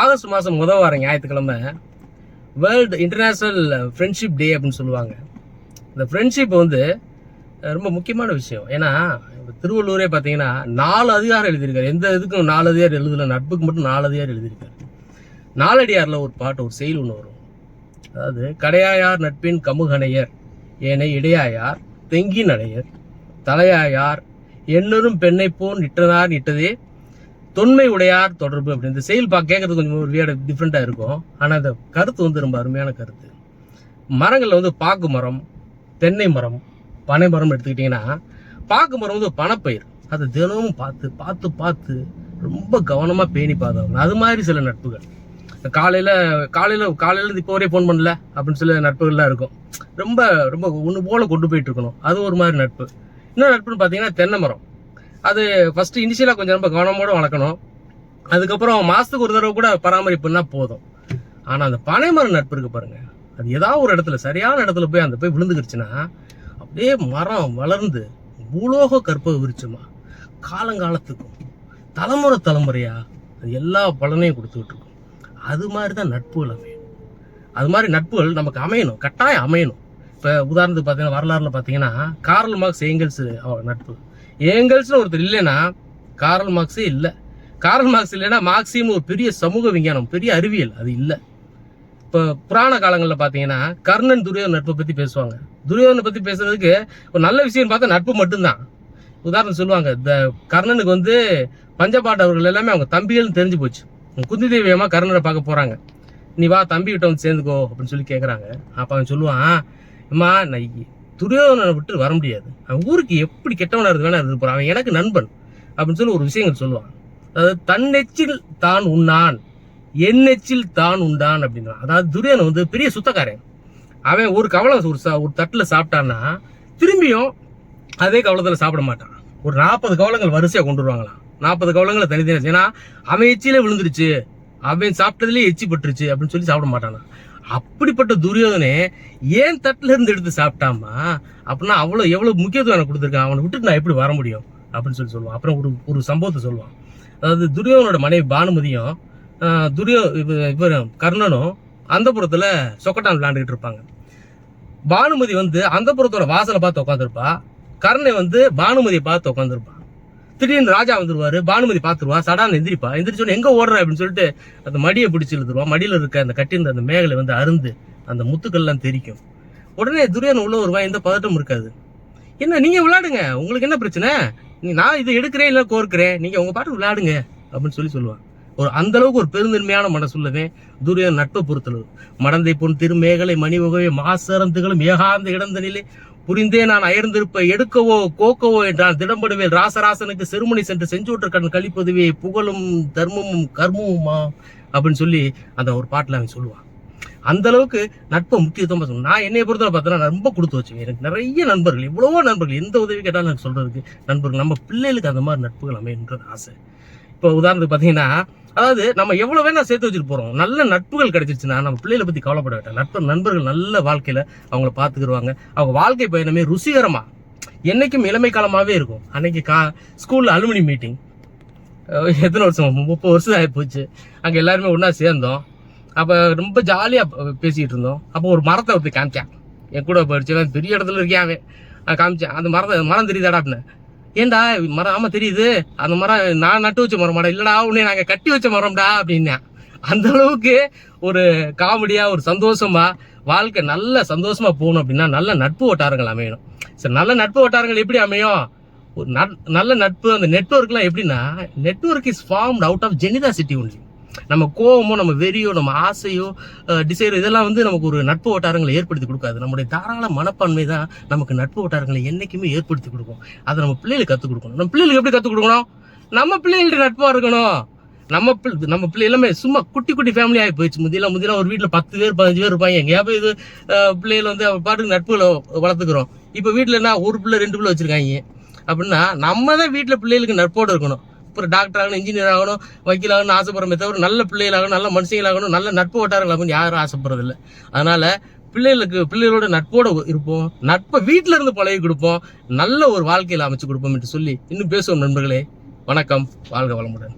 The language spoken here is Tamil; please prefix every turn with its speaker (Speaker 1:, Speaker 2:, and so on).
Speaker 1: ஆகஸ்ட் மாதம் முதல் வாரம் ஞாயிற்றுக்கிழமை வேர்ல்டு இன்டர்நேஷ்னல் ஃப்ரெண்ட்ஷிப் டே அப்படின்னு சொல்லுவாங்க. இந்த ஃப்ரெண்ட்ஷிப் வந்து ரொம்ப முக்கியமான விஷயம். ஏன்னா திருவள்ளூரே பார்த்தீங்கன்னா நாலு அதிகாரம் எழுதியிருக்காரு. எந்த இதுக்கும் நாலு அதிகாரம் எழுதல நட்புக்கு மட்டும் நாலு அதிகாரம் எழுதியிருக்காரு. நாலடியாரில் ஒரு பாட்டு ஒரு செயல் ஒன்று வரும். அதாவது கடையாயார் நட்பின் கமுகனையர் ஏனை இடையாயார் தெங்கி நடையர் தலையாயார் எண்ணரும் பெண்ணை போன் நிட்டனார் நிட்டதே தொன்மை உடையார் தொடர்பு அப்படின்னு இந்த செயல் பா கேட்கறது கொஞ்சம் ஒரு வியட டிஃப்ரெண்ட்டாக இருக்கும். ஆனால் அந்த கருத்து வந்து ரொம்ப அருமையான கருத்து. மரங்களில் வந்து பாக்கு மரம் தென்னை மரம் பனை மரம் எடுத்துக்கிட்டிங்கன்னா பாக்கு மரம் வந்து ஒரு பணப்பயிர். அதை தினமும் பார்த்து பார்த்து பார்த்து ரொம்ப கவனமாக பேணி பார்த்தாங்க அது மாதிரி சில நட்புகள். காலையில் காலையில் காலையில் இப்போ வரையும் ஃபோன் பண்ணல அப்படின்னு சில நட்புகள்லாம் இருக்கும். ரொம்ப ரொம்ப ஒன்று போல் கொண்டு போயிட்டு இருக்கணும். அது ஒரு மாதிரி நட்பு. இன்னொரு நட்புன்னு பார்த்தீங்கன்னா தென்னை மரம். அது ஃபர்ஸ்ட் இனிஷியலாக கொஞ்சம் ரொம்ப கவனமோடு வளர்க்கணும். அதுக்கப்புறம் மாதத்துக்கு ஒரு தடவை கூட பராமரிப்புன்னா போதும். ஆனால் அந்த பனைமரம் நட்பு இருக்கு பாருங்க. அது ஏதாவது ஒரு இடத்துல சரியான இடத்துல போய் அந்த போய் விழுந்துக்கிடுச்சுன்னா அப்படியே மரம் வளர்ந்து பூலோக கற்ப விரிச்சுமா? காலங்காலத்துக்கும் தலைமுறை தலைமுறையா அது எல்லா பலனையும் கொடுத்துக்கிட்டு இருக்கும் அது மாதிரி தான் நட்புகள் அமையணும் அது மாதிரி நட்புகள் நமக்கு அமையணும். கட்டாயம் அமையணும். இப்போ உதாரணத்துக்கு பார்த்தீங்கன்னா வரலாறுல பார்த்தீங்கன்னா கார்ல் மார்க்ஸ் ஏங்கல்ஸ் நட்பு. ஏங்கல்ஸ்னு ஒருத்தர் இல்லைன்னா காரல் மார்க்ஸே இல்லை. காரல் மார்க்ஸ் இல்லைன்னா மார்க்சியம் ஒரு பெரிய சமூக விஞ்ஞானம் பெரிய அறிவியல் அது இல்லை. இப்போ புராண காலங்களில் பார்த்தீங்கன்னா கர்ணன் துரியோதன நட்பை பற்றி பேசுவாங்க. துரியோதனை பற்றி பேசுறதுக்கு ஒரு நல்ல விஷயம் பார்த்தா நட்பு மட்டும்தான். உதாரணம் சொல்லுவாங்க இந்த கர்ணனுக்கு வந்து பஞ்சபாண்டவர்கள் எல்லாமே அவங்க தம்பிகள்னு தெரிஞ்சு போச்சு. குந்தி தெய்வியமாக கர்ணனை பார்க்க போகிறாங்க நீ வா தம்பி கிட்ட வந்து சேர்ந்துக்கோ அப்படின்னு சொல்லி கேட்குறாங்க அப்போ அவன் சொல்லுவான் அம்மா நான் துரியோதனனை விட்டு வர முடியாது. அவன் ஊருக்கு எப்படி கெட்டவனாக இருந்து வேணா இருந்து அவன் எனக்கு நண்பன் அப்படின்னு சொல்லி ஒரு விஷயங்கள் சொல்லுவான் அதாவது தன்னெச்சில் தான் உண்ணான் என்னெச்சில் தான் உண்டான் அப்படின்னா அதாவது துரியோதனன் வந்து பெரிய சுத்தக்காரன். அவன் ஒரு கவலம் ஒரு சா- ஒரு தட்டில் சாப்பிட்டான்னா திரும்பியும் அதே கவலத்தில் சாப்பிட மாட்டான். ஒரு நாற்பது கவலங்கள் வரிசையாக கொண்டு வருவாங்களாம். நாற்பது கவலங்களை தனித்தனி ஏன்னா அவன் எச்சிலே விழுந்துருச்சு. அவன் சாப்பிட்டதுலேயே எச்சி பட்டுருச்சு அப்படின்னு சொல்லி சாப்பிட மாட்டானா அப்படிப்பட்ட துரியோதனே ஏன் தட்டுல இருந்து எடுத்து சாப்பிட்டாமா அப்படின்னா அவ்வளோ எவ்வளோ முக்கியத்துவம் எனக்கு கொடுத்துருக்கான். அவனை விட்டுட்டு நான் எப்படி வர முடியும்? அப்படின்னு சொல்லி சொல்லுவான். அப்புறம் ஒரு ஒரு சம்பவத்தை சொல்லுவான். அதாவது துரியோதனோட மனைவி பானுமதியும் துரியோ இவர் கர்ணனும் அந்த புறத்தில் சொக்கட்டான் விளாண்டுக்கிட்டு இருப்பாங்க. பானுமதி வந்து அந்த புறத்தோட வாசலை பார்த்து உட்காந்துருப்பா கர்ணை வந்து பானுமதியை பார்த்து உட்காந்துருப்பான் திடீர்னு ராஜா வந்துருவாரு பானுமதி பாத்துருவா சடான் எந்திரிப்பா. எந்திரிச்சோன்னு எங்க ஓடுற அப்படின்னு சொல்லிட்டு அந்த மடியை பிடிச்சி இழுத்துருவா. மடியில இருக்க அந்த கட்டியிருந்த அந்த மேகலை வந்து அருந்து அந்த முத்துக்கள்லாம் தெரிக்கும் உடனே துரியன் உள்ள வருவான் எந்த பதட்டம் இருக்காது. என்ன நீங்க விளையாடுங்க. உங்களுக்கு என்ன பிரச்சனை? நீ- நான் இதை எடுக்கிறேன் இல்லை கோர்க்கிறேன். நீங்க உங்க பாட்டு விளையாடுங்க அப்படின்னு சொல்லி சொல்லுவான் ஒரு அந்த அளவுக்கு ஒரு பெருந்தன்மையான மனசுள்ளவே துரியன் நட்பை பொறுத்தளவு. மடந்தை பொன் திருமேகலை மணி மாசரந்துகளும் ஏகாந்த இடந்த நிலை புரிந்தே நான் அயர்ந்திருப்ப எடுக்கவோ கோக்கவோ என்றால் திடம்படுவேல் ராசராசனுக்கு செருமணி சென்று செஞ்சோற்று கண் கழிப்பதுவே புகழும் தர்மமும் கர்மமுமா? அப்படின்னு சொல்லி அந்த ஒரு பாட்டில் அவன் சொல்லுவான் அந்த அளவுக்கு நட்பை முக்கியத்துவமாக சொல்லணும். நான் என்னைய பொறுத்தவரை பார்த்தோன்னா நான் ரொம்ப கொடுத்து வச்சுவேன். எனக்கு நிறைய நண்பர்கள் எவ்வளவோ நண்பர்கள் எந்த உதவி கேட்டாலும் எனக்கு சொல்றதுக்கு நண்பர்கள். நம்ம பிள்ளைகளுக்கு அந்த மாதிரி நட்புகள் அமையன்றது ஆசை. இப்போ உதாரணத்துக்கு பார்த்தீங்கன்னா அதாவது நம்ம எவ்வளவு வேணா சேர்த்து வச்சுட்டு போறோம். நல்ல நட்புகள் கிடைச்சிருச்சுன்னா நம்ம பிள்ளைகளை பத்தி கவலைப்பட வேண்டாம் நட்பு நண்பர்கள் நல்ல வாழ்க்கையில அவங்கள பாத்துக்கிடுவாங்க அவங்க வாழ்க்கை பயணமே ருசிகரமா என்னைக்கும் இளமை காலமாவே இருக்கும். அன்னைக்கு கா ஸ்கூல்ல அலுமினி மீட்டிங் எத்தனை வருஷம்? முப்பது வருஷம் ஆகி போச்சு அங்கே எல்லாருமே ஒன்றா சேர்ந்தோம். அப்போ ரொம்ப ஜாலியாக பேசிக்கிட்டு இருந்தோம். அப்போ ஒரு மரத்தை ஒருத்தர் காமிச்சேன். என் கூட படிச்சவன் பெரிய இடத்துல இருக்கேன் அவன் நான் காமிச்சேன். அந்த மரத்தை மரம் தெரியுதாடா அப்படின்னு. ஏன்டா மரம் ஆமாம் தெரியுது? அந்த மரம் நான் நட்டு வச்ச மரமாடா இல்லடா உன்னை நாங்கள் கட்டி வச்ச மரம்டா அப்படின்னேன். அந்த அளவுக்கு ஒரு காமெடியாக ஒரு சந்தோஷமா வாழ்க்கை நல்ல சந்தோஷமா போகணும் அப்படின்னா நல்ல நட்பு வட்டாரங்கள் அமையணும். சரி நல்ல நட்பு வட்டாரங்கள் எப்படி அமையும்? ஒரு நட்- நல்ல நட்பு அந்த நெட்ஒர்க்லாம் எப்படின்னா network is formed out of genuinity only நம்ம கோபமோ நம்ம வெறியோ நம்ம ஆசையோ டிசைரோ இதெல்லாம் வந்து நமக்கு ஒரு நட்பு வட்டாரங்களை ஏற்படுத்தி கொடுக்காது. நம்முடைய தாராள மனப்பான்மை தான் நமக்கு நட்பு வட்டாரங்களை என்றைக்குமே ஏற்படுத்தி கொடுக்கும். அதை நம்ம பிள்ளைகளுக்கு கற்றுக் கொடுக்கணும். நம்ம பிள்ளைகளுக்கு எப்படி கற்றுக் கொடுக்கணும்? நம்ம பிள்ளைகளுடைய நட்பா இருக்கணும். நம்ம பிள்ளை நம்ம பிள்ளை எல்லாமே சும்மா குட்டி குட்டி ஃபேமிலி ஆகி போயிடுச்சு. முந்தியெல்லாம் முந்தியெல்லாம் ஒரு வீட்டில் பத்து பேர் பதினஞ்சு பேர் இருப்பாங்க. எங்கேயா போய் இது பிள்ளைகள் வந்து பாட்டுக்கு நட்புகளை வளர்த்துக்கிறோம். இப்போ வீட்டில் என்ன ஒரு பிள்ளை ரெண்டு பிள்ளை வச்சிருக்காங்க. அப்படின்னா நம்ம தான் வீட்டில் பிள்ளைகளுக்கு நட்போடு இருக்கணும். அப்புறம் டாக்டர் ஆகணும் இன்ஜினியர் ஆகணும் வக்கீல் ஆகணும் ஆசைப்படுறமே தவிர நல்ல பிள்ளைகளாகணும் நல்ல மனுஷங்களாகணும் நல்ல நட்பு வட்டாரங்கள் அப்படின்னு யாரும் ஆசைப்படுறதில்ல. அதனால் பிள்ளைகளுக்கு பிள்ளைகளோட நட்போட இருப்போம். நட்பை வீட்டில் இருந்து பழகி கொடுப்போம். நல்ல ஒரு வாழ்க்கையில் அமைச்சு கொடுப்போம் என்று சொல்லி இன்னும் பேசுவோம் நண்பர்களே. வணக்கம். வாழ்க வளமுடன்.